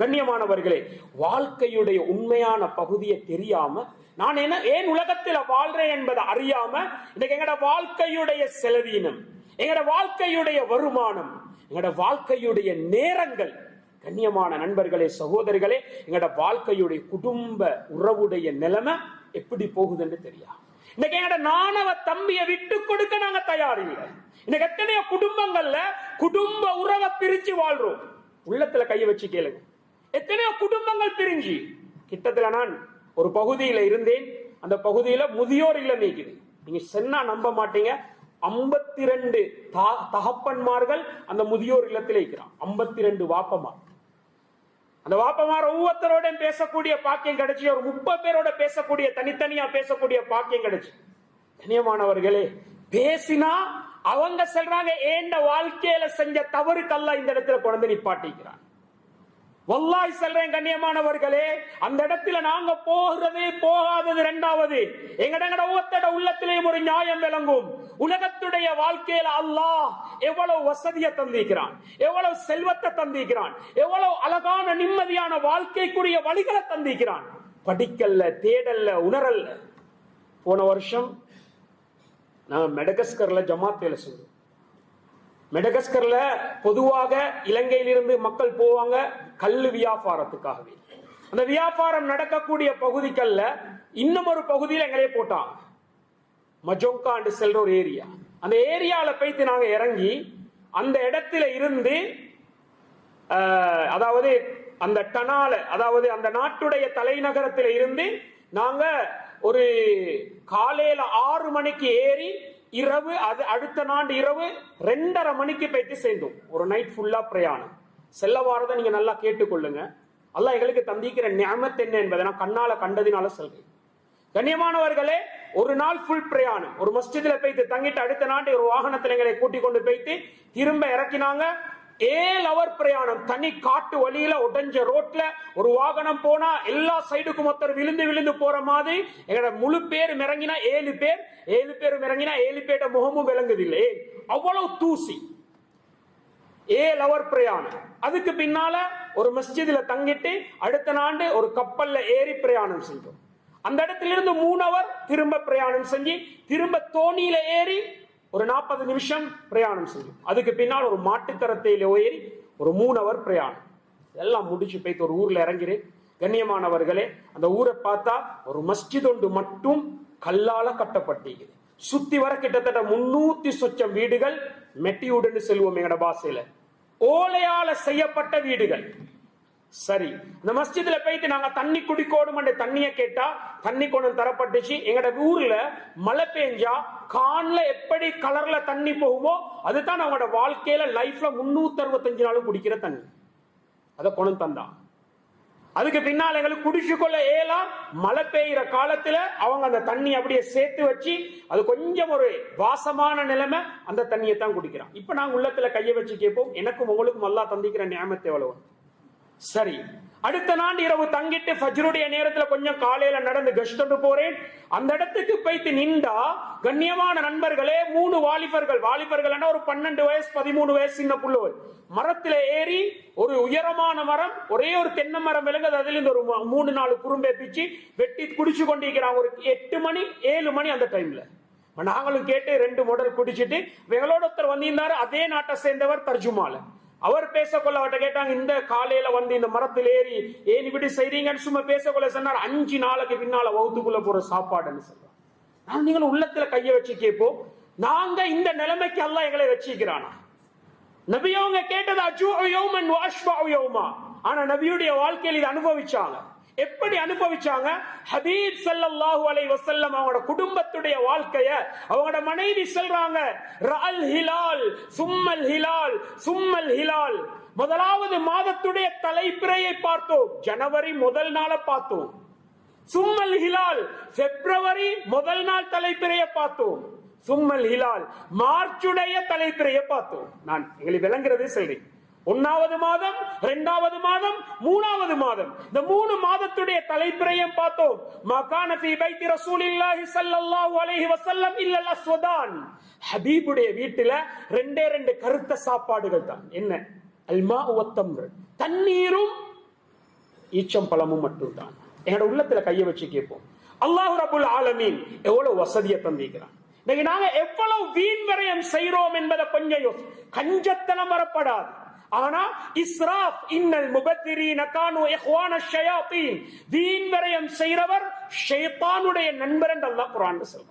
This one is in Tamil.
கண்ணியமானவர்களே வாழ்க்கையுடைய உண்மையான பகுதியை தெரியாம நான் என்ன ஏன் உலகத்துல வாழ்றேன் என்பதை அறியாம இன்னைக்கு எங்கட வாழ்க்கையுடைய செலவீனம் எங்கட வாழ்க்கையுடைய வருமானம் எங்கட வாழ்க்கையுடைய நேரங்கள். கண்ணியமான நண்பர்களே சகோதரிகளே எங்கட வாழ்க்கையுடைய குடும்ப உறவுடைய நிலைமை எப்படி போகுதுன்னு தெரியாது இன்னைக்கு எங்கட நாணவ தம்பியை விட்டு கொடுக்க நாங்க தயாரில்லை. இன்னைக்கு எத்தனையோ குடும்பங்கள்ல குடும்ப உறவை பிரிச்சு வாழ்றோம். உள்ளத்துல கைய வச்சு கேளுங்க. எத்தனையோ குடும்பங்கள் பிரிஞ்சு. கிட்டத்துல நான் ஒரு பகுதியில இருந்தேன். அந்த பகுதியில முதியோர் இல்லம் நீக்குது. நீங்க சென்னா நம்ப மாட்டீங்க. ஐம்பத்தி ரெண்டு தகப்பன்மார்கள் அந்த முதியோர் இல்லத்தில் இருக்கிறான். ஐம்பத்தி ரெண்டு வாப்பமார். அந்த வாப்பமார் ஒவ்வொருத்தரோட பேசக்கூடிய பாக்கியம் கிடைச்சு. ஒரு முப்பது பேரோட பேசக்கூடிய தனித்தனியா பேசக்கூடிய பாக்கியம் கிடைச்சு. கண்ணியமானவர்களே பேசினா அவங்க சொல்றாங்க ஏண்ட வாழ்க்கையில செஞ்ச தவறுக்கல்ல இந்த இடத்துல குழந்தை நிப்பாட்டிக்கிறான்? வல்லாய் செல்றேன் கண்ணியமானவர்களே அந்த இடத்துல நாங்க போகிறது போகாதது இரண்டாவது எங்கடங்கட ஒவ்வொருத்தட உள்ளத்திலேயும் ஒரு நியாயம் விளங்கும். உலகத்துடைய வாழ்க்கையில அல்லாஹ் எவ்வளவு வசதியை தந்திக்கிறான் எவ்வளவு செல்வத்தை தந்திக்கிறான் எவ்வளவு அழகான நிம்மதியான வாழ்க்கைக்குரிய வழிகளை தந்திக்கிறான் படிக்கல்ல தேடல்ல உணரல்ல. போன வருஷம் நான் மெடகஸ்கர்ல ஜமாத் சொல்றேன். மெடகஸ்கர்ல பொதுவாக இலங்கையிலிருந்து மக்கள் போவாங்க கல்லு வியாபாரத்துக்காகவே. அந்த வியாபாரம் நடக்கக்கூடிய பகுதிகள்ல இன்னும் ஒரு பகுதியில் எங்களே போட்டாங்க மஜோங்காண்டு செல்ற ஒரு ஏரியா. அந்த ஏரியால போய்த்து நாங்க இறங்கி அந்த இடத்துல இருந்து அதாவது அந்த டனால அதாவது அந்த நாட்டுடைய தலைநகரத்தில் இருந்து நாங்க ஒரு காலையில ஆறு மணிக்கு ஏறி இரவு அது அடுத்த நாண்டு இரவு ரெண்டரை மணிக்கு போயிட்டு சேர்ந்தோம். ஒரு நைட் ஃபுல்லா பிரயாணம். செல்ல வாரதை நீங்க நல்லா கேட்டுக்கொள்ளுங்க. அல்ல எங்களுக்கு தந்திக்கிற ஞாபகத்து என்ன என்பதை நான் கண்ணால கண்டதினால சொல்றேன். கண்ணியமானவர்களே ஒரு நாள் ஃபுல் பிரயாணம். ஒரு மஸ்ஜிதில் போய்த்து தங்கிட்டு அடுத்த நாட்டு ஒரு வாகனத்தில் எங்களை கூட்டிக் கொண்டு போயிட்டு திரும்ப இறக்கினாங்க. ஏழு அவர் பிரயாணம். தனி காட்டு வழியில உடஞ்ச ரோட்ல ஒரு வாகனம் போனா எல்லா சைடுக்கும் ஒருத்தர் விழுந்து விழுந்து போற மாதிரி எங்களோட முழு பேர் இறங்கினா ஏழு பேர் ஏழு பேர் இறங்கினா ஏழு பேர்ட முகமும் விளங்குதில்லை. அவ்வளவு தூசி. ஏழு அவர் பிரயாணம். அதுக்கு பின்னால ஒரு மஸ்ஜிதுல தங்கிட்டு அடுத்த நாண்டு ஒரு கப்பல்ல ஏறி பிரயாணம் செஞ்சோம். அந்த இடத்துல இருந்து மூணு அவர் திரும்ப பிரயாணம் செஞ்சு திரும்ப தோணியில ஏறி ஒரு நாற்பது நிமிஷம் பிரயாணம் செய்யும். அதுக்கு பின்னால் ஒரு மாட்டுக்கரத்தையில் ஏறி ஒரு மூணு அவர் பிரயாணம். எல்லாம் முடிச்சு போய்த்து ஒரு ஊரில் இறங்கிறேன். கண்ணியமானவர்களே அந்த ஊரை பார்த்தா ஒரு மஸ்ஜித் ஒன்று மட்டும் கல்லால கட்டப்பட்டிருக்குது. சுத்தி வர கிட்டத்தட்ட முன்னூத்தி சொச்சம் வீடுகள் மெட்டியுடன் செல்வோம் எங்கட பாசையில ஓலையால செய்யப்பட்ட வீடுகள். சரி. இந்த மஸ்ஜித்ல போயிட்டு நாங்க தண்ணி குடிக்கோடும் தண்ணிய கேட்டா தண்ணி கொண்டு தரப்பட்டுச்சு. எங்கட ஊர்ல மழை பெஞ்சா கான்ல எப்படி கலர்ல தண்ணி போகுமோ அதுதான் அவங்களோட வாழ்க்கையில லைஃப்ல முன்னூத்தி அறுபத்தஞ்சு நாளும் குடிக்கிற தண்ணி. அதை கொண்டு தந்தான் அதுக்கு பின்னால் எங்களுக்கு குடிச்சுக்கொள்ள ஏலாம் மழை பெய்யுற காலத்துல அவங்க அந்த தண்ணி அப்படியே சேர்த்து வச்சு அது கொஞ்சம் ஒரு வாசமான நிலைமை அந்த தண்ணியை தான் குடிக்கிறான். இப்ப நாங்க உள்ளத்துல கையை வச்சு கேட்போம் எனக்கும் உங்களுக்கும் நல்லா தந்திக்கிற நியமத்தை எவ்வளவு? சரி. அடுத்த நாள் இரவு தங்கிட்டு ஃபஜ்ருடைய நேரத்துல கொஞ்சம் காலையில நடந்து கஷ்டத்து போறேன். அந்த இடத்துக்கு போய்த்து நின்றா கண்ணியமான நண்பர்களே மூணு வாலிபர்கள். வாலிபர்கள் ஒரு பன்னெண்டு வயசு பதிமூணு வயசு சின்ன புள்ளவர். மரத்துல ஏறி ஒரு உயரமான மரம் ஒரே ஒரு தென்னை மரம் விளங்குது அதுல இருந்து ஒரு மூணு நாலு குறும்பே பிச்சு வெட்டி குடிச்சு கொண்டிருக்கிறாங்க ஒரு எட்டு மணி ஏழு மணி அந்த டைம்ல நாங்களும் கேட்டு ரெண்டு மாடல் குடிச்சிட்டு எங்களோட ஒருத்தர் வந்திருந்தாரு. அதே நாட்டை சேர்ந்தவர் தர்ஜுமால. அவர் பேசக்கொள்ள அவர்கிட்ட கேட்டாங்க இந்த காலையில வந்து இந்த மரத்தில் ஏறி ஏன் இப்படி செய்றீங்கன்னு சும்மா பேசக்கொள்ள சொன்னார். அஞ்சு நாளைக்கு பின்னால வகுத்துக்குள்ள போற சாப்பாடுன்னு சொல்றான் நான் நீங்கள் உள்ளத்துல கைய வச்சு கேட்போம். நாங்க இந்த நிலைமைக்கு அல்ல எங்களை வச்சிக்கிறானா நபி அவங்க கேட்டது அஜூ யோமன் வாஷ்பா யோமா. ஆனா நபியுடைய வாழ்க்கையில் இது அனுபவிச்சாங்க. எப்படி அனுபவிச்சாங்க? ஹபீப் சல்லல்லாஹு அலைஹி வஸல்லம் அவங்களோட குடும்பத்துடைய வாழ்க்கைய அவங்களோட மனைவி சொல்றாங்க ரல் ஹிலால் சும்மல் ஹிலால் சும்மல் ஹிலால். முதலாவது மாதத்துடைய தலைப்பிறையை பார்த்தோம். ஜனவரி முதல் நாளை பார்த்தோம். சும்மல் ஹிலால் பிப்ரவரி முதல் நாள் தலைப்பிறையை பார்த்தோம். சும்மல் ஹிலால் மார்ச்சுடைய தலைப்பிறையை பார்த்தோம். நான் எங்களுக்கு விளங்குறது சொல்றேன். ஒன்னாவது மாதம் இரண்டாவது மாதம் மூணாவது மாதம். இந்த மூணு மாதத்துடைய தலைப்பிரையும் பார்த்தோம். மகான ஃபீ பைத்தி ரசூலில்லாஹி ஸல்லல்லாஹு அலைஹி வஸல்லம் இல்லல் அஸ்வதான். ஹபீபுடைய வீட்டுல ரெண்டே ரெண்டு கருத்த சாப்பாடுகள் தான். என்ன? அல்மா உத்தம்ரு தண்ணீரும் ஈச்சம் பழமும் மட்டும்தான். என்னோட உள்ளத்துல கையை வச்சு கேட்போம். அல்லாஹ் ரபுல் ஆலமீன் எவ்வளவு வசதியை தந்திக்கிறான் இன்னைக்கு நாங்க எவ்வளவு வீண் விரயம் செய்யறோம் என்பதை கொஞ்சம் கஞ்சத்தனம் வரப்படாது. ஆனா இஸ்ராப் இன்னல் முபத்திரீன கானு இஹ்வான ஷயாத்தீன். வீண் விரயம் செய்றவர் ஷைத்தானுடைய நண்பர் என்று அல்லாஹ் குர்ஆன்ல சொல்றான்